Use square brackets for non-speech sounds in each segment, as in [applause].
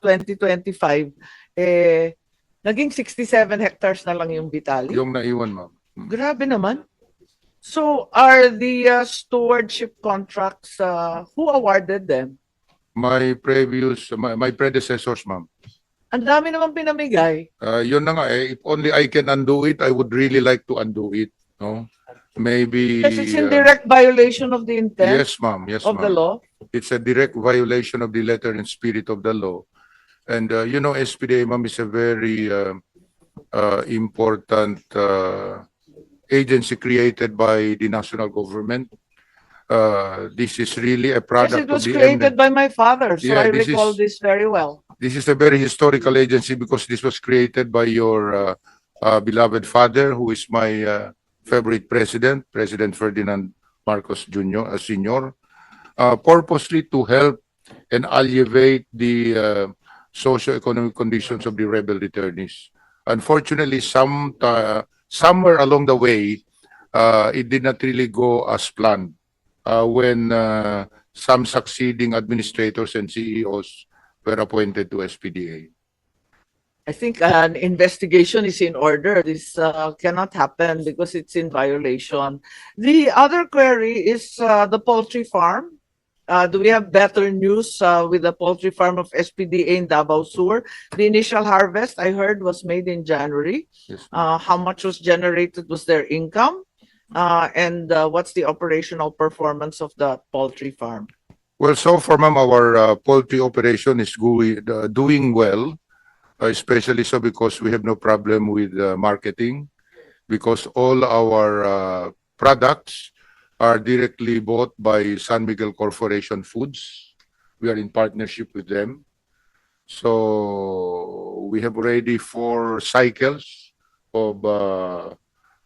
2025, eh, naging 67 hectares na lang yung Vitali. Yung naiwan, ma'am. Grabe naman. So, are the uh, stewardship contracts, uh, who awarded them? My previous, my, my predecessors, ma'am. Ang dami naman pinamigay. Uh, yun na nga eh, if only I can undo it, I would really like to undo it, no? Maybe. Kasi it's in uh, direct violation of the intent Yes, ma'am, yes, of the law. It's a direct violation of the letter and spirit of the law. And, uh, you know, SPDA, ma'am, is a very, uh, uh, important, uh, agency created by the national government. Uh, this is really a product. Yes, it was created by my father, so Yeah, I this recall is- this very well. This is a very historical agency because this was created by your uh, uh, beloved father, who is my uh, favorite president, President Ferdinand Marcos Jr. Sr., uh, purposely to help and alleviate the uh, socio-economic conditions of the rebel returnees. Unfortunately, some uh, somewhere along the way, uh, it did not really go as planned. Uh, when uh, some succeeding administrators and CEOs were appointed to SPDA. I think an investigation is in order. This uh, cannot happen because it's in violation. The other query is uh, the poultry farm. Uh, do we have better news uh, with the poultry farm of SPDA in Davao Sur? The initial harvest, I heard, was made in January. Yes. Uh, how much was generated was their income? Uh, and uh, what's the operational performance of the poultry farm? Well, so far, ma'am, our uh, poultry operation is going, uh, doing well, uh, especially so because we have no problem with uh, marketing, because all our uh, products are directly bought by San Miguel Corporation Foods. We are in partnership with them. So we have already four cycles of, uh,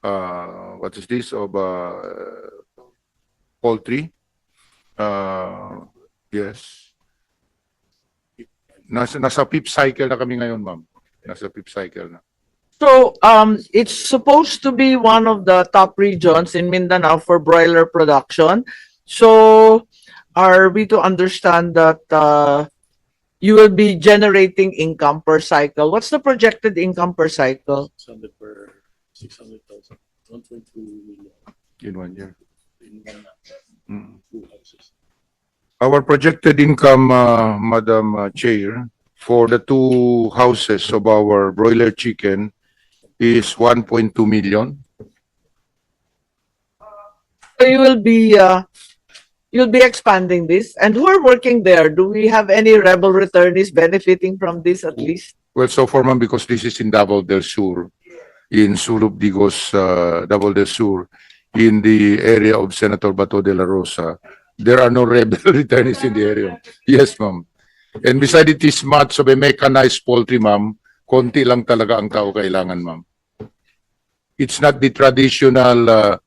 uh, what is this, of uh, poultry. Uh, yes. Nasa, nasa fifth cycle na kami ngayon, ma'am. Nasa fifth cycle na. So, um, it's supposed to be one of the top regions in Mindanao for broiler production. So, are we to understand that, uh, you will be generating income per cycle? What's the projected income per cycle? 600 per 600,000, 1.2 million In one year. in one, Mm. two houses. Our projected income, uh, Madam uh, Chair, for the two houses of our broiler chicken is 1.2 million. So you will be, uh, you'll be expanding this. And who are working there? Do we have any rebel returnees benefiting from this at least? Well, so far, ma'am, because this is in Davao del Sur, in Sulub Digos, uh, Davao del Sur, in the area of Senator Bato de la Rosa, there are no [laughs] rebel returnees in the area. Yes, ma'am. And beside it is much of a mechanized poultry, ma'am, konti lang talaga ang tao kailangan, ma'am. It's not the traditional uh,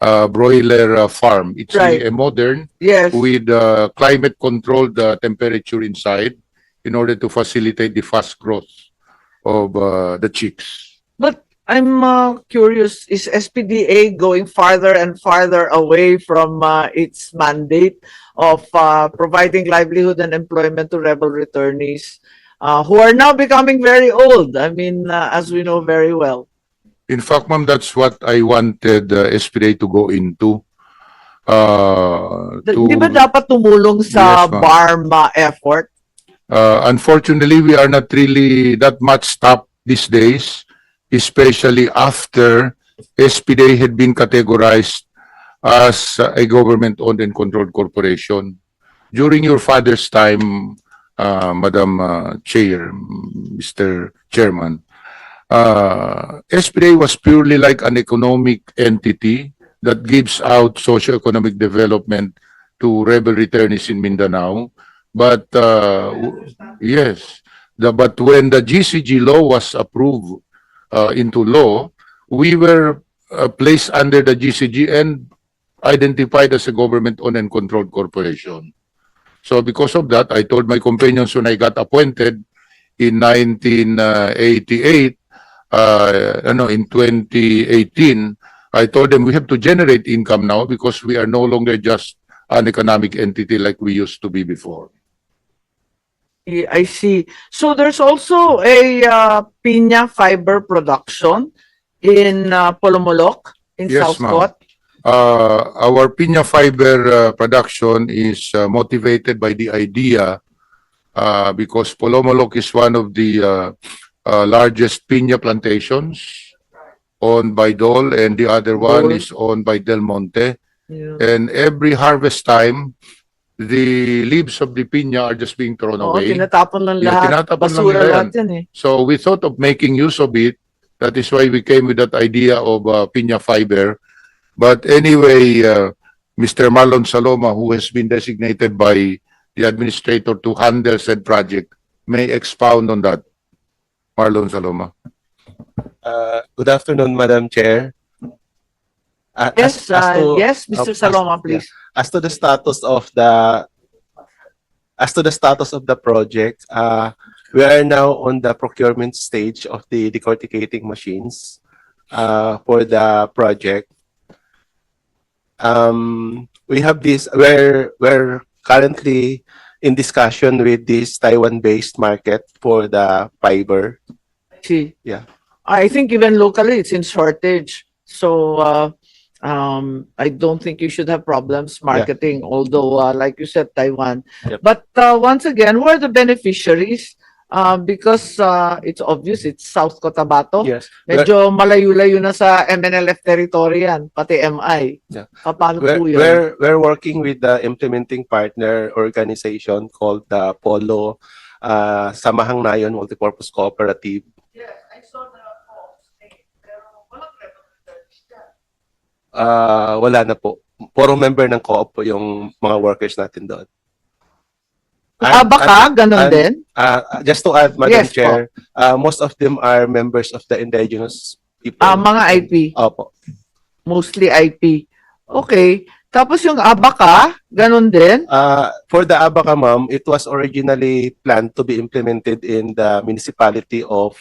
uh, broiler uh, farm. It's Right. a modern Yes. with uh, climate controlled uh, temperature inside in order to facilitate the fast growth of uh, the chicks. But I'm uh, curious, is SPDA going farther and farther away from uh, its mandate of uh, providing livelihood and employment to rebel returnees uh, who are now becoming very old? I mean, uh, as we know very well. In fact, ma'am, that's what I wanted uh, SPDA to go into. Uh, to, Di ba dapat tumulong sa Yes. BARMA effort? uh, unfortunately, we are not really that much stopped these days, especially after SPDA had been categorized as a government-owned and controlled corporation. During your father's time, uh, Madam uh, Chair, Mr. Chairman, uh, SPDA was purely like an economic entity that gives out socio-economic development to rebel returnees in Mindanao. But uh, yes, the, but when the GCG law was approved uh, into law, we were uh, placed under the GCG and identified as a government-owned and controlled corporation. So because of that, I told my companions when I got appointed in 1988, uh, no, in 2018, I told them we have to generate income now because we are no longer just an economic entity like we used to be before. Yeah, I see. So there's also a uh, piña fiber production in uh, Polomolok in Yes, Southcott. Uh, our piña fiber uh, production is uh, motivated by the idea uh, because Polomolok is one of the uh, uh, largest piña plantations owned by Dole and the other one Dole. is owned by Del Monte. Yeah. And every harvest time, the leaves of the piña are just being thrown Oo, away. tinatapon lang Yeah, lahat. tinatapon lang Basura nila yan. lahat yan eh. So we thought of making use of it. That is why we came with that idea of uh, piña fiber. But anyway, uh, Mr. Marlon Saloma, who has been designated by the administrator to handle said project, may expound on that. Marlon Saloma. Uh, Good afternoon, Madam Chair. Uh, Yes, as- as uh, yes, Mr. uh, as- Saloma, yeah. please. As to the status of the, as to the status of the project, uh, we are now on the procurement stage of the decorticating machines uh, for the project. Um, we have this, we're, we're currently in discussion with this Taiwan-based market for the fiber. See. Yeah. I think even locally, it's in shortage. So, uh, um, I don't think you should have problems marketing, although, uh, like you said, Taiwan. Yep. But, uh, once again, who are the beneficiaries? Uh, because, uh, it's obvious, it's South Cotabato. Yes. Medyo malayo-layo na sa MNLF territory yan, pati MI. Yeah. Paano We're, po yun? we're, we're working with the implementing partner organization called the Polo uh, Samahang Nayon Multipurpose Cooperative. Yes, I saw the Uh, wala na po. Puro member ng co-op po yung mga workers natin doon. Ah, baka, ganun and- din? Uh, just to add, Madam Yes po. Chair, uh, most of them are members of the indigenous people. Ah, mga IP. Opo. mostly IP. Okay. Tapos yung Abaca, ganun din. Uh, for the Abaca, ma'am, it was originally planned to be implemented in the municipality of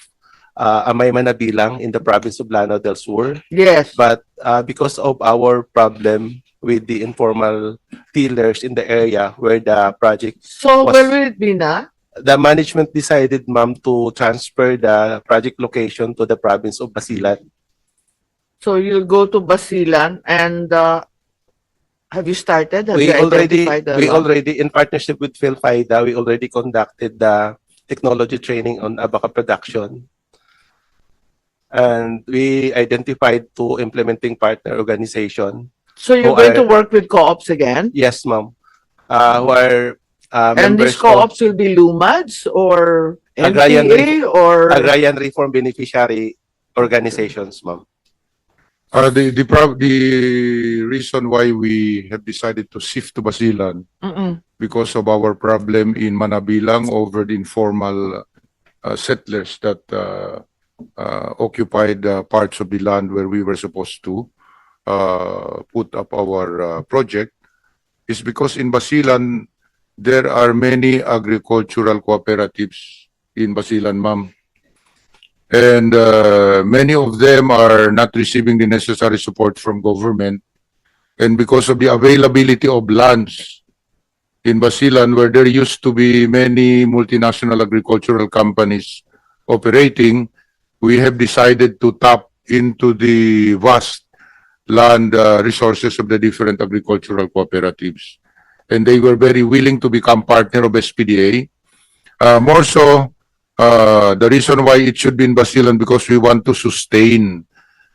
uh, Amay Manabilang in the province of Lanao del Sur. Yes. But uh, because of our problem with the informal dealers in the area where the project, So, was- where will it be na? the management decided, ma'am, to transfer the project location to the province of Basilan. So, you'll go to Basilan and uh, have you started? Have We you already, identified the we lot? already, in partnership with PhilFIDA, we already conducted the technology training on Abaca production. And we identified two implementing partner organization. So, you're who going to are- work with co-ops again? Yes, ma'am. Uh, who are uh, And these of co-ops will be LUMADS or Agrarian NPA or? Agrarian Reform Beneficiary Organizations, ma'am. Uh, the, the, prob- the reason why we have decided to shift to Basilan Mm-mm. because of our problem in Manabilang over the informal uh, settlers that uh, uh, occupied uh, parts of the land where we were supposed to uh, put up our uh, project is because in Basilan there are many agricultural cooperatives in Basilan, ma'am. And uh, many of them are not receiving the necessary support from government. And because of the availability of lands in Basilan, where there used to be many multinational agricultural companies operating, we have decided to tap into the vast land uh, resources of the different agricultural cooperatives. And they were very willing to become partner of SPDA. Uh, more so, uh, the reason why it should be in Basilan because we want to sustain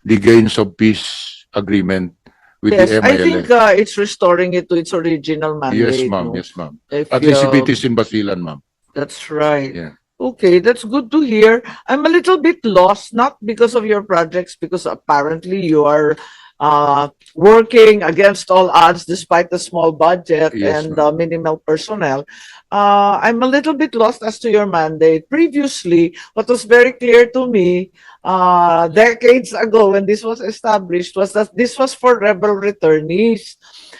the gains of peace agreement with Yes, the I MILF. think uh, it's restoring it to its original mandate. Yes, ma'am. no? Yes, ma'am. At least if it is in Basilan, ma'am. That's right. Yeah. Okay, that's good to hear. I'm a little bit lost, not because of your projects, because apparently you are uh, working against all odds despite the small budget Yes, and uh, minimal personnel. Uh, I'm a little bit lost as to your mandate. Previously, what was very clear to me uh, decades ago when this was established was that this was for rebel returnees.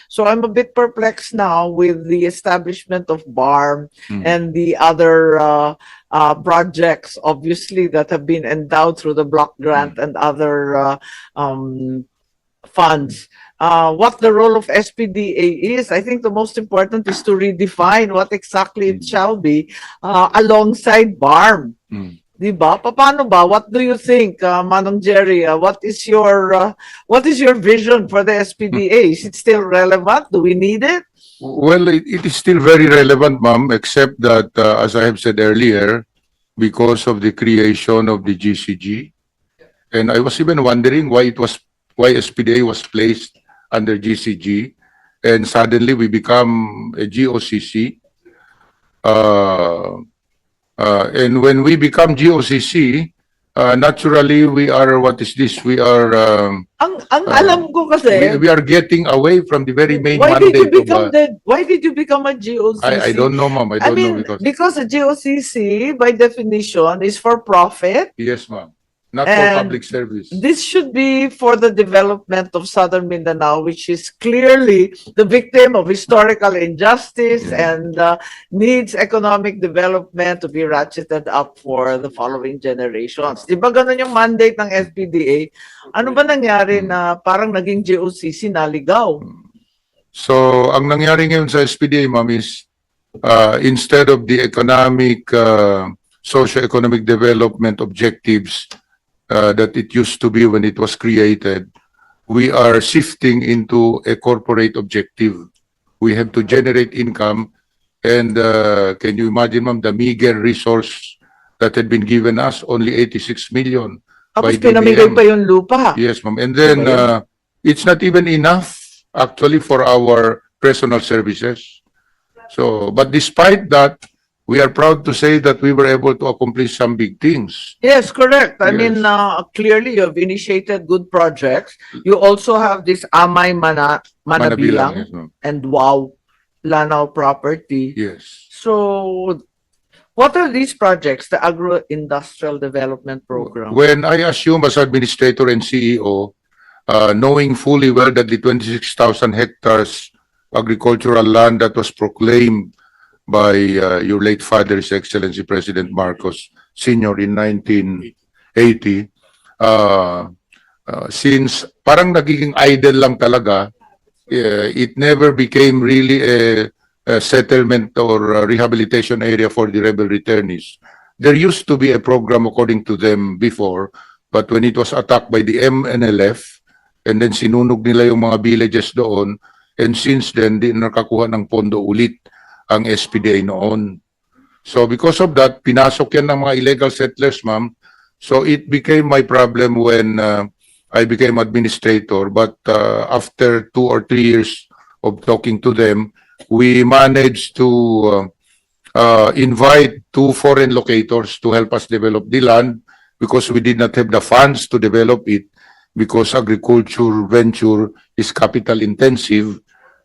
So I'm a bit perplexed now with the establishment of BARM Hmm. and the other uh, uh, projects, obviously, that have been endowed through the block grant and other uh, um, funds, uh, what the role of SPDA is. I think the most important is to redefine what exactly it Mm. shall be uh, alongside BARM. Mm. Di ba? Paano ba? What do you think, uh, Manong Jerry? Uh, what is your uh, what is your vision for the SPDA? Is it still relevant? Do we need it? Well, it, it is still very relevant, ma'am, except that, uh, as I have said earlier, because of the creation of the GCG, and I was even wondering why it was, why SPDA was placed under GCG, and suddenly we become a GOCC. Uh, uh, and when we become GOCC, uh, naturally, we are, what is this? We are, um, Ang ang Uh, alam ko we, kasi, we are getting away from the very main why did you mandate of, become uh, the why did you become a GOCC? I, I don't know, ma'am. I I don't know mean, because. because a GOCC by definition is for profit. Yes, ma'am. Not for And public service. This should be for the development of Southern Mindanao, which is clearly the victim of historical injustice and uh, needs economic development to be ratcheted up for the following generations. Di ba ganun yung mandate ng SPDA? Ano ba nangyari na parang naging GOCC naligaw? So, ang nangyari ngayon sa SPDA, ma'am, is uh, instead of the economic, uh, socio-economic development objectives uh, that it used to be when it was created, we are shifting into a corporate objective. We have to generate income and uh, can you imagine, ma'am, the meager resource that had been given us, only 86 million. Tapos pinamigay pa yung lupa. Yes, ma'am. And then, Okay. uh, it's not even enough actually for our personal services. So, but despite that, we are proud to say that we were able to accomplish some big things. Yes, correct. I Yes. mean, uh, clearly you have initiated good projects. You also have this Amay Mana, Manabilang yes, ma'am. and Wow Lanao property. Yes. So, what are these projects, the Agro-Industrial Development Program? When I assume as administrator and CEO, uh, knowing fully well that the 26,000 hectares agricultural land that was proclaimed by uh, your late father, His Excellency President Marcos Sr. in 1980, uh, uh, since parang nagiging idle lang talaga, uh, it never became really a, a settlement or a rehabilitation area for the rebel returnees. There used to be a program according to them before, but when it was attacked by the MNLF, and then sinunog nila yung mga villages doon, and since then, di nakakuha ng pondo ulit ang SPDA noon. So because of that, pinasok yan ng mga illegal settlers, ma'am. So it became my problem when uh, I became administrator. But uh, after two or three years of talking to them, we managed to uh, uh, invite two foreign locators to help us develop the land because we did not have the funds to develop it because agriculture venture is capital intensive.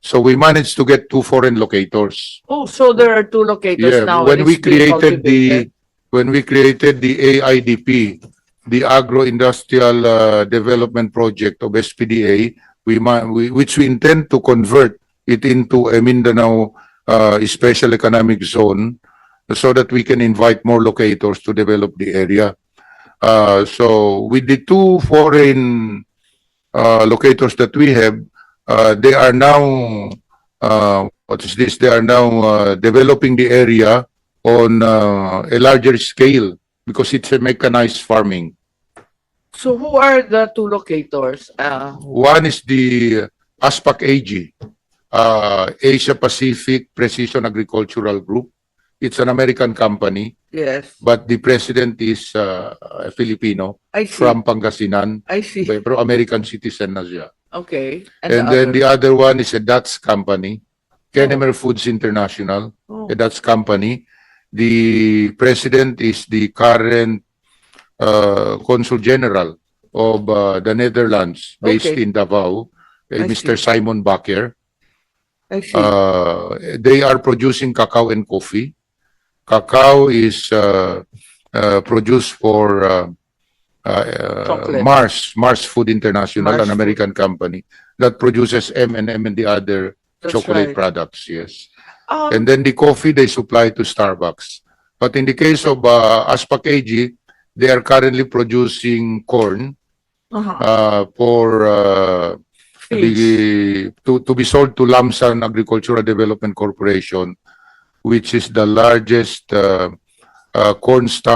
So we managed to get two foreign locators. Oh, so there are two locators Yeah, now. when we it's being created the, cultivated. when we created the AIDP, the Agro-Industrial uh, Development Project of SPDA, we, ma- we, which we intend to convert it into a Mindanao uh, Special Economic Zone so that we can invite more locators to develop the area. Uh, so with the two foreign uh, locators that we have, uh, they are now, uh, what is this? They are now uh, developing the area on uh, a larger scale because it's a mechanized farming. So who are the two locators? Uh, One is the ASPAC AG, uh, Asia Pacific Precision Agricultural Group. It's an American company, yes, but the president is uh, a Filipino I see. from Pangasinan, I see. pero American citizen na siya. Okay. And then the other one is a Dutch company, Kennemer Foods International, Oh, a Dutch company. The president is the current uh, consul general of uh, the Netherlands, based Okay. in Davao, uh, I Mr. Simon Bakker. I see. Uh, they are producing cacao and coffee. Cacao is uh, uh, produced for uh, uh, Mars, Mars Food International, Mars an. American company that produces M&M and the other That's chocolate right. products, yes. Um, And then the coffee they supply to Starbucks. But in the case of uh, Aspac AG, they are currently producing corn uh-huh. uh, for uh, the, to, to be sold to Lamsan Agricultural Development Corporation, which is the largest uh, uh, corn starch